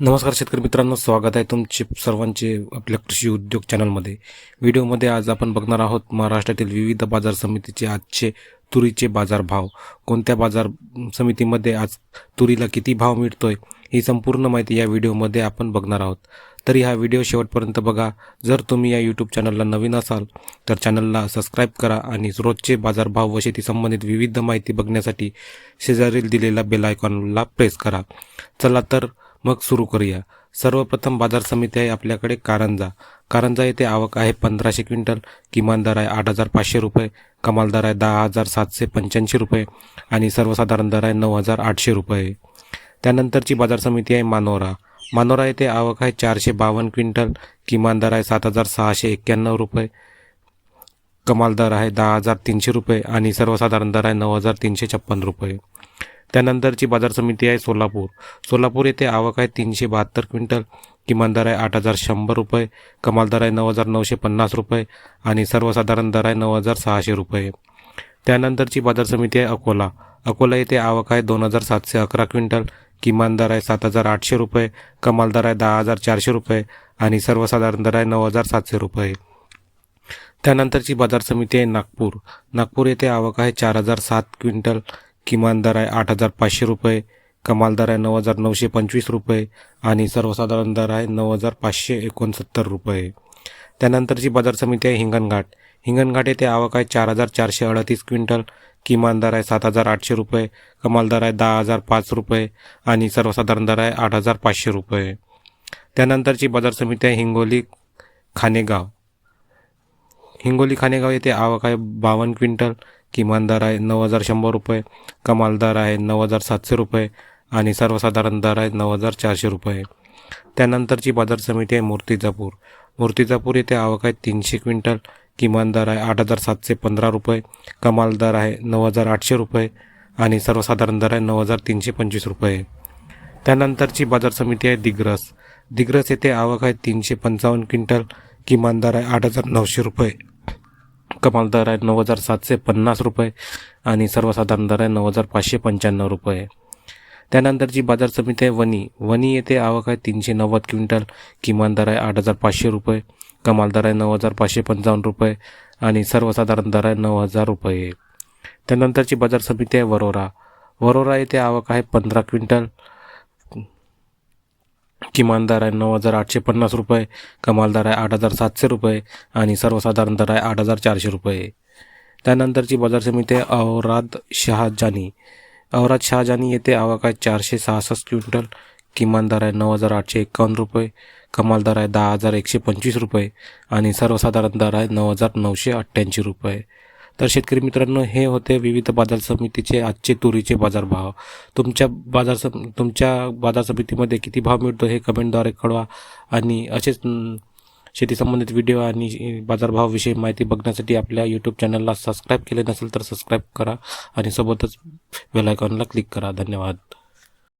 नमस्कार शेतकरी मित्रांनो स्वागत आहे तुमचे सर्वांचे आपल्या कृषी उद्योग चॅनलमध्ये. व्हिडिओमध्ये आज आपण बघणार आहोत महाराष्ट्रातील विविध बाजार समितीचे आजचे तुरीचे बाजारभाव. कोणत्या बाजार समितीमध्ये आज तुरीला किती भाव मिळतोय ही संपूर्ण माहिती या व्हिडिओमध्ये आपण बघणार आहोत. तरी हा व्हिडिओ शेवटपर्यंत बघा. जर तुम्ही या यूट्यूब चॅनलला नवीन असाल तर चॅनलला सबस्क्राईब करा आणि रोजचे बाजारभाव व शेती संबंधित विविध माहिती बघण्यासाठी शेजारील दिलेल्या बेल आयकॉनला प्रेस करा. चला तर मग सुरू करूया. सर्वप्रथम बाजार समिती आहे आपल्याकडे कारंजा. कारंजा येथे आवक आहे पंधराशे क्विंटल किमान दर आहे आठ हजार पाचशे रुपये कमाल दर आहे दहा हजार सातशे पंच्याऐंशी रुपये आणि सर्वसाधारण दर आहे नऊ हजार आठशे रुपये. त्यानंतरची बाजार समिती आहे मानोरा. मानोरा येथे आवक आहे चारशे बावन्न क्विंटल किमान दर आहे सात हजार सहाशे एक्क्याण्णव रुपये कमाल दर आहे दहा हजार तीनशे रुपये आणि सर्वसाधारण दर आहे नऊ हजार तीनशे छप्पन रुपये. त्यानंतरची बाजार समिती आहे सोलापूर. सोलापूर येथे आवक आहे तीनशे बहात्तर क्विंटल किमान दर आहे आठ हजार शंभर रुपये कमाल दर आहे नऊ हजार नऊशे पन्नास रुपये आणि सर्वसाधारण दर आहे नऊ हजार सहाशे रुपये. त्यानंतरची बाजार समिती आहे अकोला. अकोला येथे आवक आहे दोन हजार सातशे अकरा क्विंटल किमान दर आहे सात हजार आठशे रुपये कमाल दर आहे दहा हजार चारशे रुपये आणि सर्वसाधारण दर आहे नऊ हजार सातशे रुपये. त्यानंतरची बाजार समिती आहे नागपूर. नागपूर येथे आवक आहे चार हजार सात क्विंटल किमान दर आहे आठ हजार पाचशे रुपये कमाल दर आहे नऊ हजार नऊशे पंचवीस रुपये आणि सर्वसाधारण दर आहे नऊ हजार पाचशे एकोणसत्तर रुपये. त्यानंतरची बाजार समिती आहे हिंगणघाट. हिंगणघाट येथे आवक आहे चार हजार चारशे अडतीस क्विंटल किमान दर आहे सात हजार आठशे रुपये कमाल दर आहे दहा हजार पाच रुपये आणि सर्वसाधारण दर आहे आठ हजार पाचशे रुपये. त्यानंतरची बाजार समिती आहे हिंगोली खानेगाव. हिंगोली खानेगाव येथे आवक आहे बावन्न क्विंटल किमानदार आहे नऊ हजार शंभर रुपये. कमालदार आहे नऊ हजार सातशे रुपये. आणि सर्वसाधारण दर आहे नऊ हजार चारशे रुपये. त्यानंतरची बाजार समिती आहे मूर्तिजापूर. मूर्तिजापूर येथे आवक आहे तीनशे क्विंटल. किमान दर आहे आठ हजार सातशे पंधरा रुपये. कमाल दर आहे नऊ हजार आठशे रुपये. आणि सर्वसाधारण दर आहे नऊ हजार तीनशे पंचवीस रुपये. त्यानंतरची बाजार समिती आहे दिग्रस. दिग्रस येथे आवक आहे तीनशे पंचावन्न क्विंटल. किमान दर आहे आठ हजार नऊशे रुपये. कमाल दर आहे नऊ हजार सातशे पन्नास रुपये आणि सर्वसाधारण दर आहे नऊ हजार पाचशे पंच्याण्णव रुपये. त्यानंतरची बाजार समिती आहे वनी वनी येथे आवक आहे तीनशे नव्वद क्विंटल किमान दर आहे आठ हजार पाचशे रुपये कमाल दर आहे नऊ हजार पाचशे पंचावन्न रुपये आणि सर्वसाधारण दर आहे नऊ हजार रुपये. त्यानंतरची बाजार समिती आहे वरोरा. वरोरा येथे आवक आहे पंधरा क्विंटल किमान दर आहे नऊ हजार आठशे पन्नास रुपये कमाल दर आहे आठ हजार सातशे रुपये आणि सर्वसाधारण दर आहे आठ हजार चारशे रुपये. त्यानंतरची बाजार समिती आहे औराद शहाजानी. औराद शहाजानी येथे आवक आहे चारशे सहासष्ट क्विंटल किमान दर आहे नऊ हजार आठशे एकावन्न रुपये कमाल दर आहे दहा हजार एकशे पंचवीस रुपये आणि सर्वसाधारण दर आहे नऊ हजार नऊशे अठ्ठ्याऐंशी रुपये. तर शेतकरी मित्रांनो हे होते विविध बाजार समितीचे आजचे तुरीचे बाजारभाव. तुमच्या बाजार सम तुमच्या बाजार समितीमध्ये किती भाव मिळतो हे कमेंटद्वारे कळवा आणि असेच शेती संबंधित व्हिडिओ आणि बाजारभावाविषयी माहिती बघण्यासाठी आपल्या यूट्यूब चॅनलला सबस्क्राईब केले नसेल तर सबस्क्राईब करा आणि सोबतच बेलायकॉनला क्लिक करा. धन्यवाद.